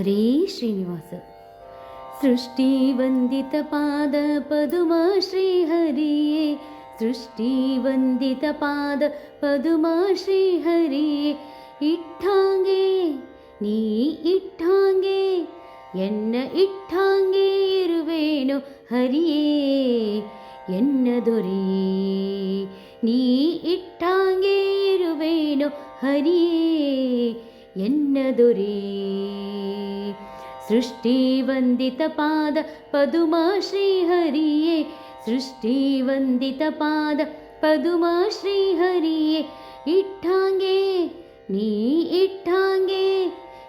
ಹರೇ ಶ್ರೀನಿವಾಸ ಸೃಷ್ಟಿವಂದಿತ ಪಾದ ಪದುಮ ಶ್ರೀಹರಿಯೇ ಸೃಷ್ಟಿವಂದಿತ ಪಾದ ಪದುಮ ಶ್ರೀಹರಿಯೇ ಇಟ್ಟಾಂಗೆ ನೀ ಇಟ್ಟಾಂಗೆ ಎನ್ನ ಇಟ್ಟಾಂಗೆ ಇರುವೇನು ಹರಿಯೇ ಎನ್ನ ದೊರೆಯೇ ನೀ ಇಟ್ಟಾಂಗೆ ಇರುವೇನು ಹರಿಯೇ ಎನ್ನ ದೊರೆಯೇ ಸೃಷ್ಟಿವಂದಿತ ಪಾದ ಪದುಮ ಶ್ರೀಹರಿಯೇ. ಸೃಷ್ಟಿವಂದಿತ ಪಾದ ಪದುಮ ಶ್ರೀಹರಿಯೇ. ಇಟ್ಟಾಂಗೆ, ನೀ ಇಟ್ಟಾಂಗೆ,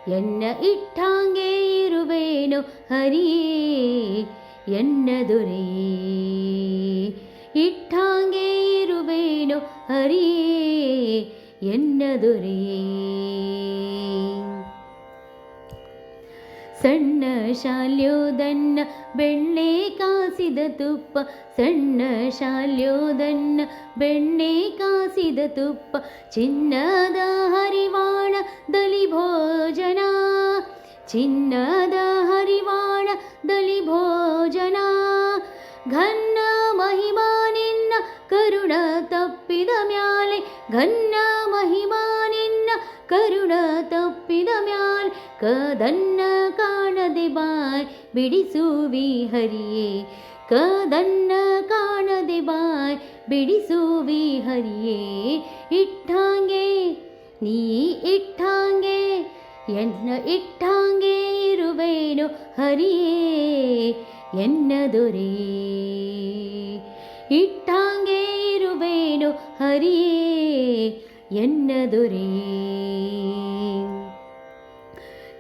ಎನ್ನ ಇಟ್ಟಾಂಗೆ ಇರುವೇನು ಹರಿಯೇ. ಎನ್ನ ದೊರೆಯೇ, ಇಟ್ಟಾಂಗೆ ಇರುವೇನು ಹರಿಯೇ. ಎನ್ನ ದೊರೆಯೇ. ಸಣ್ಣ ಶಾಲ್ಯೋದನ್ನ ಬೆಣ್ಣೆ ಕಾಸಿದ ತುಪ್ಪ ಸಣ್ಣ ಶಾಲ್ಯೋದನ್ನ ಬೆಣ್ಣೆ ಕಾಸಿದ ತುಪ್ಪ ಚಿನ್ನದ ಹರಿವಾಣ ದಲಿ ಭೋಜನ ಚಿನ್ನದ ಹರಿವಾಣ ದಲಿ ಭೋಜನ ಘನ್ನ ಮಹಿಮಾ ನಿನ್ನ ಕರುಣ ತಪ್ಪಿದ ಮ್ಯಾಲೆ ಘನ್ನ ಮಹಿಮಾ ನಿನ್ನ ಕರುಣ ತಪ್ಪಿದ ಮ್ಯಾಲೆ ಕದನ್ನ ಕಾಣದೆ ಬಾಯ್, ಬಿಡಿಸುವಿ ಹರಿಯೇ. ಕದನ್ನ ಕಾಣದೆ ಬಾಯ್, ಬಿಡಿಸುವಿ ಹರಿಯೇ. ಇಟ್ಟಾಂಗೆ, ನೀ ಇಟ್ಟಾಂಗೆ, ಎನ್ನ ಇಟ್ಟಾಂಗೆ ಇರುವೇನು ಹರಿಯೇ. ಎನ್ನ ದೊರೆಯೇ ಇಟ್ಟಾಂಗೆ ಇರುವೇನು ಹರಿಯೇ, ಎನ್ನ ದೊರೆಯೇ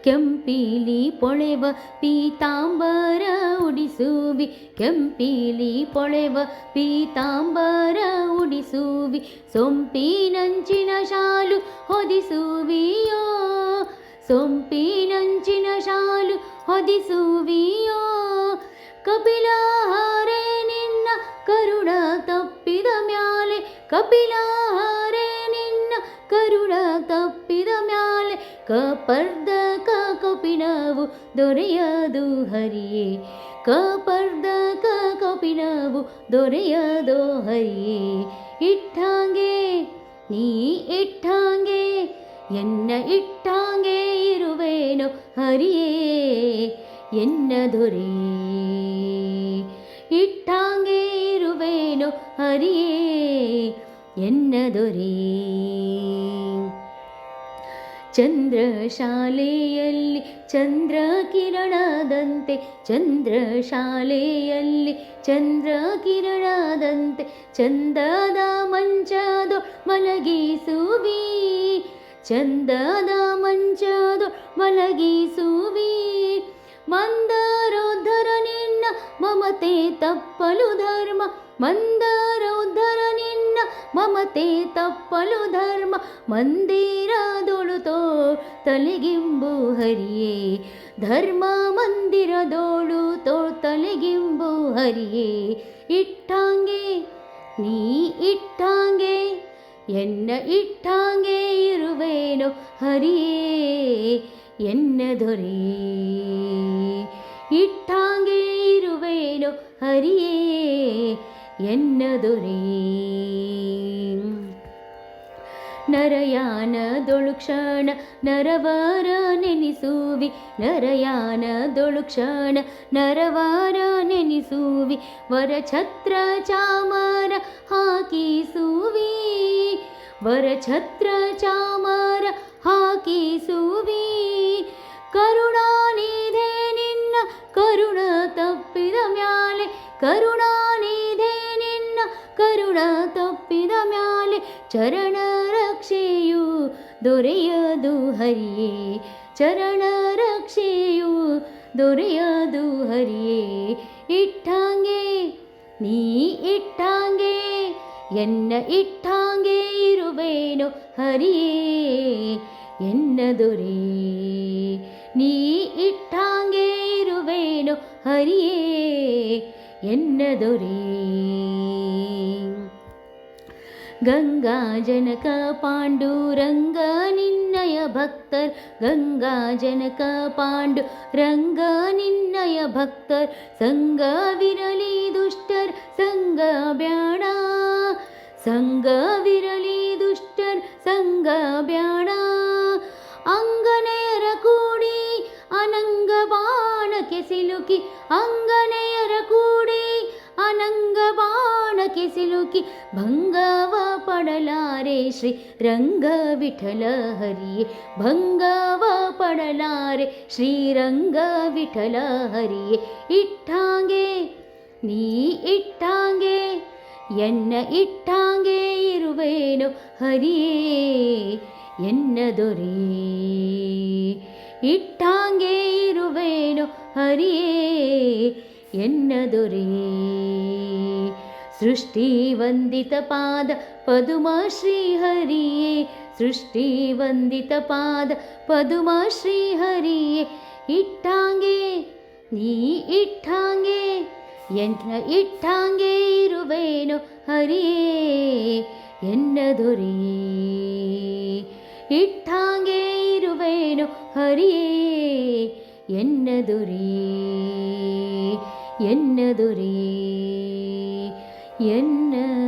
ಕೆಂಪೀಲಿ ಪೊಳೆವ ಪೀತಾಂಬರ ಉಡಿಸುವಿ. ಕೆಂಪೀಲಿ ಪೊಳೆವ ಪೀತಾಂಬರ ಉಡಿಸುವಿ. ಸೊಂಪಿನಂಚಿನ ಶಾಲು ಹೊದಿಸುವಿಯೋ? ಸೊಂಪಿನಂಚಿನ ಶಾಲು ಹೊದಿಸುವಿಯೋ? ಕಪಿಲಹಾರೆ, ನಿನ್ನ ಕರುಣ ತಪ್ಪಿದ ಮ್ಯಾಲೆ. ಕಪಿಲಹಾರೆ, ನಿನ್ನ ಕರುಣ ತಪ್ಪಿದ ಮ್ಯಾಲೆ. ಕಪರ್ದಕ ಕಪಿನವು ದೊರೆಯದು ಹರಿಯೇ ಕಪರ್ದಕ ಕಪಿನವು ದೊರೆಯದೋ ಹರಿಯೇ ಇಟ್ಟಾಂಗೆ ನೀ ಇಟ್ಟಾಂಗೆ ಎನ್ನ ಇಟ್ಟಾಂಗೆ ಇರುವೇನು ಹರಿಯೇ ಎನ್ನ ದೊರೆಯೇ ಇಟ್ಟಾಂಗೆ ಇರುವೇನು ಹರಿಯೇ ಎನ್ನ ದೊರೆಯೇ ಚಂದ್ರಶಾಲೆಯಲ್ಲಿ ಚಂದ್ರ ಕಿರಣದಂತೆ ಚಂದ್ರಶಾಲೆಯಲ್ಲಿ ಚಂದ್ರ ಕಿರಣದಂತೆ ಚಂದದ ಮಂಚದೊ ಮಲಗಿಸುವಿ, ಚಂದದ ಮಂಚದೊ ಮಲಗಿಸುವಿ. ಮಂದರೋದ್ಧರ ನಿನ್ನ ಮಮತೆ ತಪ್ಪಲು ಧರ್ಮ, ಮಂದರೋದ್ಧರ ನಿನ್ನ ಮಮತೆ ತಪ್ಪಲು ಧರ್ಮ ಮಂದಿರದೊಳುತೋ ತಲೆಗಿಂಬು ಹರಿಯೇ, ಧರ್ಮ ಮಂದಿರದೋಳು ತೋ ಹರಿಯೇ, ಇಟ್ಟಾಂಗೆ, ನೀ ಇಟ್ಟಾಂಗೆ, ಎನ್ನ ಇಟ್ಟಾಂಗೆ ಇರುವೇನು ಹರಿಯೇ, ಎನ್ನ ದೊರೆಯೇ ಇಟ್ಟಾಂಗೆ ಇರುವೇನು ಹರಿಯೇ, ಎನ್ನ ದೊರೆಯೇ ನರಯಾನದೊಳು ಕ್ಷಣ ನರವರ ನೆನೆಸುವಿ ನರಯಾನದೊಳು ಕ್ಷಣ ನರವರ ನೆನೆಸುವಿ ವರ ಛತ್ರ ಚಾಮರ ಹಾಕಿಸುವಿ ವರ ಛತ್ರ ಚಾಮರ ಹಾಕಿಸುವಿ ಕರುಣಾನಿಧೆ ನಿನ್ನ ಕರುಣ ತಪ್ಪಿದ ಮ್ಯಾಲೆ ಕರುಣಾನಿಧೆ ನಿನ್ನ ಕರುಣ ತಪ್ಪಿದ ಮ್ಯಾಲೆ ಚರಣ ರಕ್ಷೆಯು ದೊರೆಯದು ಹರಿಯೇ ಚರಣ ರಕ್ಷೆಯು ದೊರೆಯದು ಹರಿಯೇ, ಇಟ್ಟಾಂಗೆ, ನೀ ಇಟ್ಟಾಂಗೆ, ಎನ್ನ ಇಟ್ಟಾಂಗೆ ಇರುವೇನು ಹರಿಯೇ, ಎನ್ನ ದೊರೆಯೇ ನೀ ಇಟ್ಟಾಂಗೆ ಇರುವೇನು ಹರಿಯೇ, ಎನ್ನ गङ्गाजनक पाण्डुरङ्ग निन्नय भक्तर्। गङ्गाजनक पाण्डुरङ्ग निन्नय भक्तर्। सङ्ग विरली दुष्टर् सङ्ग ब्याणा ಬಾಣಕ್ಕೆ ಸಿಲುಕಿ ಭಂಗವ ಪಡಲಾರೆ ಶ್ರೀ ರಂಗ ವಿಠಲ ಹರಿಯೇ. ಭಂಗವ ಪಡಲಾರೆ ಶ್ರೀರಂಗ ವಿಠಲ ಹರಿಯೇ. ಇಟ್ಟಾಂಗೆ, ನೀ ಇಟ್ಟಾಂಗೆ, ಎನ್ನ ಇಟ್ಟಾಂಗೆ ಇರುವೇನು ಹರಿಯೇ. ಎನ್ನ ದೊರೆ, ಇಟ್ಟಾಂಗೆ ಇರುವೇನು ಹರಿಯೇ. ಎನ್ನ ದೊರೆ ಹರಿಯೇ ಸೃಷ್ಟಿ ವಂದಿತ ಪಾದ ಪದುಮ ಶ್ರೀ ಇಟ್ಟಾಂಗೆ, ನೀ ಇಟ್ಟಾಂಗೆ, ಎನ್ನ ಇಟ್ಟಾಂಗೆ ಇರುವೇನು ಹರಿಯೇ. ಎನ್ನ ದೊರೆಯೇ ಇಟ್ಟಾಂಗೆ ಇರುವೇನು ಹರಿಯೇ. ಎನ್ನ ದೊರೆಯೇ ಎನ್ನ ದೊರೆ ಎನ್ನ ದೊರೆ